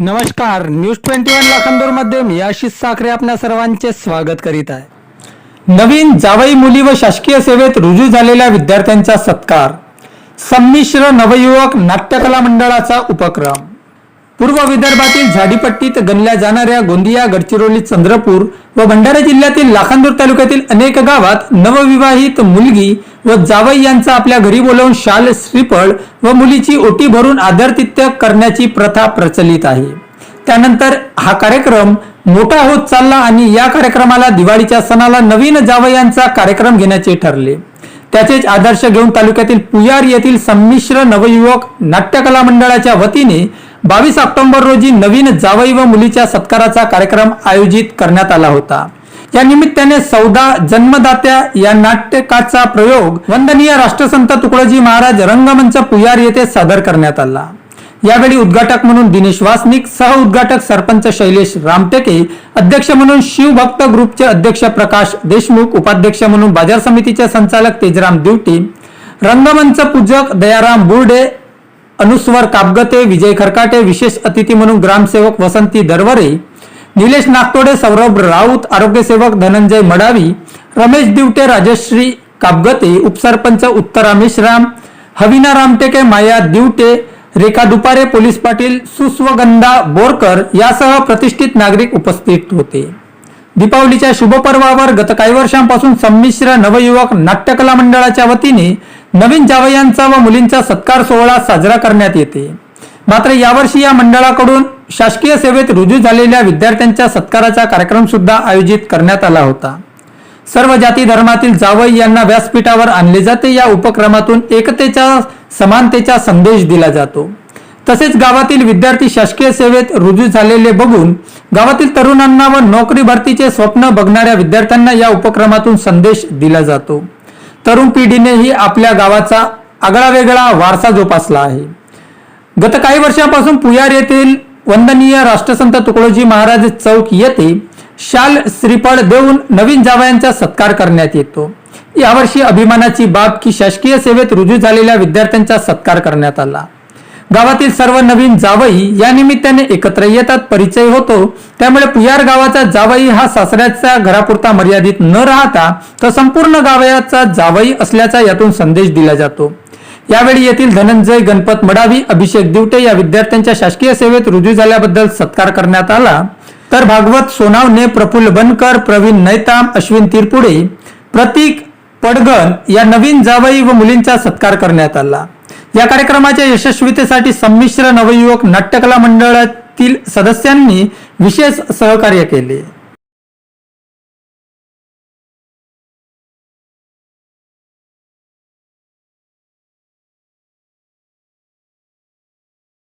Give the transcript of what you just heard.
नमस्कार news twenty one लाखांदूरमध्ये मी आशिष साखरे आपल्या सर्वांचे स्वागत करीत आहे. नवीन जावई मुली व शासकीय सेवेत रुजू झालेल्या विद्यार्थ्यांचा सत्कार. संमिश्र नवयुवक नाट्यकला मंडळाचा उपक्रम. पूर्व विदर्भातील झाडीपट्टीत गणल्या जाणाऱ्या गोंदिया गडचिरोली चंद्रपूर व भंडारा जिल्ह्यातील लाखांदूर तालुक्यातील अनेक गावात नवविवाहित मुलगी व जावई यांचा आपल्या घरी बोलावून शाल श्रीफळ व मुलीची ओटी भरून आदरातिथ्य करण्याची प्रथा प्रचलित आहे. त्यानंतर हा कार्यक्रम मोठा होत चालला आणि या कार्यक्रमाला दिवाळीच्या सणाला नवीन जावयांचा कार्यक्रम घेण्याचे ठरले. त्याचेच आदर्श घेऊन तालुक्यातील पुयार येथील संमिश्र नवयुवक नाट्यकला मंडळाच्या वतीने बावीस ऑक्टोबर रोजी नवीन जावई व मुलीच्या सत्काराचा कार्यक्रम आयोजित करण्यात आला होता. या निमित्ताने सौदा जन्मदात्या या नाटकाचा प्रयोग वंदनीय राष्ट्रसंत तुकडोजी महाराज रंगमंच पुयार येथे सादर करण्यात आला. यावेळी उद्घाटक म्हणून दिनेश वासनिक सह उद्घाटक सरपंच शैलेश रामटेके अध्यक्ष म्हणून शिवभक्त ग्रुपचे अध्यक्ष प्रकाश देशमुख उपाध्यक्ष म्हणून बाजार समितीचे संचालक तेजराम दिवटी रंगमंच पूजक दयाराम बुर्डे अनुस्वर कापगते विजय खरकाटे विशेष अतिथी म्हणून ग्रामसेवक वसंती दरवरे निलेश नागतोडे सौरभ राऊत आरोग्यसेवक धनंजय मडावी रमेश दिवटे राजश्री कापगते उपसरपंच उत्तरा मेश्राम हविना रामटेके माया दिवटे रेखा दुपारे पोलीस पाटील सुस्वगंधा बोरकर यासह प्रतिष्ठित नागरिक उपस्थित होते. दीपावलीच्या शुभपर्वावर गत काही वर्षांपासून संमिश्र नवयुवक नाट्यकला मंडळाच्या वतीने नवीन जावयांचा व मुलींचा सत्कार सोहळा साजरा करण्यात येते. मात्र यावर्षी या मंडळाकडून शासकीय सेवेत रुजू झालेल्या विद्यार्थ्यांच्या सत्काराचा कार्यक्रम सुद्धा आयोजित करण्यात आला होता. सर्व जाती धर्मातील जावई यांना व्यासपीठावर आणले जाते. या उपक्रमातून एकतेच्या समानतेचा संदेश दिला जातो. तसेच गावातील विद्यार्थी शासकीय सेवेत रुजू झालेले बघून गावातील तरुणांना व नोकरी भरतीचे स्वप्न बघणाऱ्या विद्यार्थ्यांना या उपक्रमातून संदेश दिला जातो. तरुण पिढीनेही आपल्या गावाचा आगळा वेगळा वारसा जोपासला आहे. गत काही वर्षांपासून पुयार येथील वंदनीय राष्ट्रसंत तुकडोजी महाराज चौक येथे शाल श्रीफळ देऊन नवीन जावयांचा सत्कार करण्यात येतो. यावर्षी अभिमानाची बाब की शासकीय सेवेत रुजू झालेल्या विद्यार्थ्यांचा सत्कार करण्यात आला. गावातील सर्व नवीन जावई या निमित्ताने एकत्र येतात परिचय होतो. त्यामुळे पुयार गावाचा जावई हा सासऱ्याच्या घरापुरता मर्यादित न राहता तर संपूर्ण गावाचा जावई असल्याचा यातून संदेश दिला जातो. यावेळी येथील धनंजय गणपत मडावी अभिषेक दिवटे या विद्यार्थ्यांच्या शासकीय सेवेत रुजू झाल्याबद्दल सत्कार करण्यात आला. तर भागवत सोनावणे प्रफुल्ल बनकर प्रवीण नैताम अश्विन तिरपुडे प्रतीक पडगन या नवीन जावई व मुलींचा सत्कार करण्यात आला. या कार्यक्रमाच्या यशस्वीतेसाठी संमिश्र नवयुवक नाट्यकला मंडळातील सदस्यांनी विशेष सहकार्य केले.